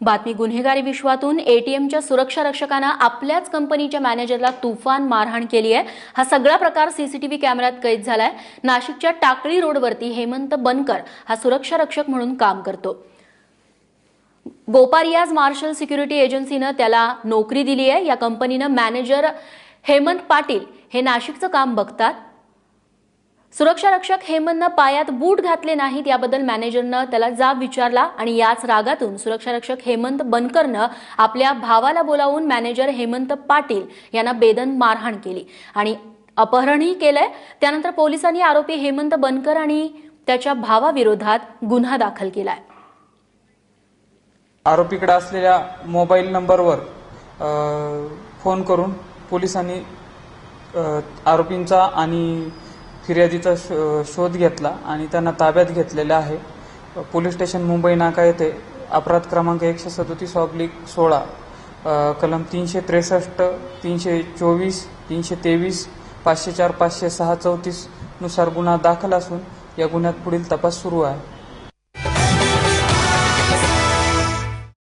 बातमी गुन्हेगारी विश्वातून एटीएमच्या सुरक्षा रक्षकानं आपल्याच कंपनीच्या मॅनेजरला तुफान मारहाण केली आहे. हा सगळा प्रकार सीसीटीव्ही कॅमेऱ्यात कैद झालाय. नाशिकच्या टाकळी रोडवरती हेमंत बनकर हा सुरक्षा रक्षक म्हणून काम करतो. गोपारियाज मार्शल सिक्युरिटी एजन्सीनं त्याला नोकरी दिली आहे. या कंपनीनं मॅनेजर हेमंत पाटील हे नाशिकचं काम बघतात. सुरक्षा रक्षक हेमंतनं पायात बूट घातले नाहीत याबद्दल मॅनेजरनं त्याला जाब विचारला आणि याच रागातून सुरक्षा रक्षक हेमंत बनकरनं आपल्या भावाला बोलावून मॅनेजर हेमंत पाटील यांना बेदन मारहाण केली. आणि अपहरणही केलंय. त्यानंतर पोलिसांनी आरोपी हेमंत बनकर आणि त्याच्या भावाविरोधात गुन्हा दाखल केलाय. आरोपीकडे असलेल्या मोबाईल नंबरवर फोन करून पोलिसांनी आरोपींचा आणि फिर्यादीचा शो शोध घेतला आणि त्यांना ताब्यात घेतलेले आहे. पोलीस स्टेशन मुंबई नाका येथे अपराध क्रमांक एकशे सदोतीस ऑब्लिक सोळा कलम तीनशे त्रेसष्ट तीनशे चोवीस तीनशे तेवीस पाचशे चार पाचशे सहा चौतीसनुसार गुन्हा दाखल असून या गुन्ह्यात पुढील तपास सुरू आहे.